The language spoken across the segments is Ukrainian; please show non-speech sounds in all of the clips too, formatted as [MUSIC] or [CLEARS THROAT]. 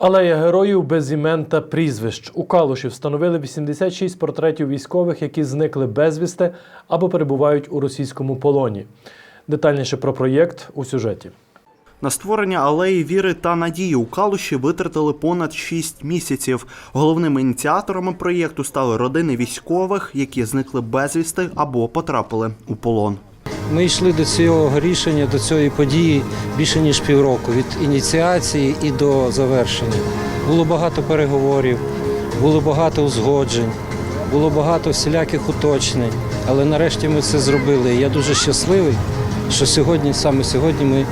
Алея героїв без імен та прізвищ. У Калуші встановили 86 портретів військових, які зникли безвісти або перебувають у російському полоні. Детальніше про проєкт у сюжеті. На створення алеї віри та надії у Калуші витратили понад 6 місяців. Головними ініціаторами проєкту стали родини військових, які зникли безвісти або потрапили у полон. Ми йшли до цього рішення, до цієї події більше ніж півроку від ініціації і до завершення. Було багато переговорів, було багато узгоджень, було багато всіляких уточнень. Але нарешті ми це зробили. Я дуже щасливий, що сьогодні, саме сьогодні, ми е,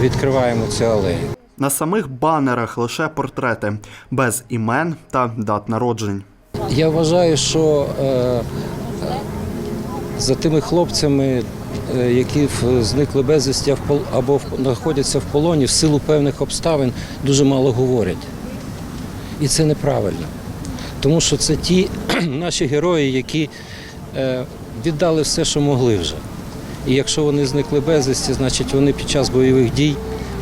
відкриваємо цю алею. На самих банерах лише портрети без імен та дат народжень. Я вважаю, що е, за тими хлопцями, е, які зникли безвісті або знаходяться в полоні, в силу певних обставин дуже мало говорять. І це неправильно. Тому що це ті [CLEARS THROAT] наші герої, які е, віддали все, що могли вже. І якщо вони зникли безвісті, значить вони під час бойових дій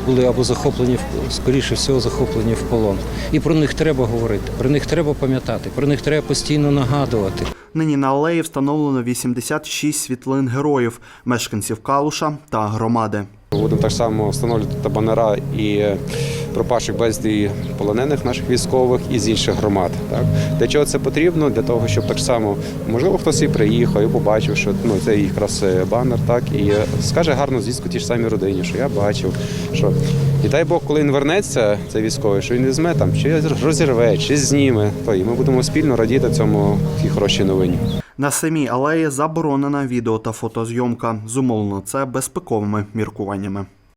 були або захоплені, в- скоріше всього, захоплені в полон. І про них треба говорити, про них треба пам'ятати, про них треба постійно нагадувати. Нині на алеї встановлено 86 світлин героїв, мешканців Калуша та громади. Будемо так само встановлювати банера і пропавших безвісти полонених наших військових і з інших громад. Так для чого це потрібно? Для того, щоб так само можливо хтось і приїхав, і побачив, що ну це якраз е, банер, так і скаже гарну звістку тій ж самій родині, що я бачив, що і дай Бог, коли він вернеться, цей військовий, що він візьме там, чи розірве, чи зніме, то і ми будемо спільно радіти цьому тій хорошій новині. На самій алеї заборонена відео та фотозйомка. Зумовлено це безпековими міркуваннями.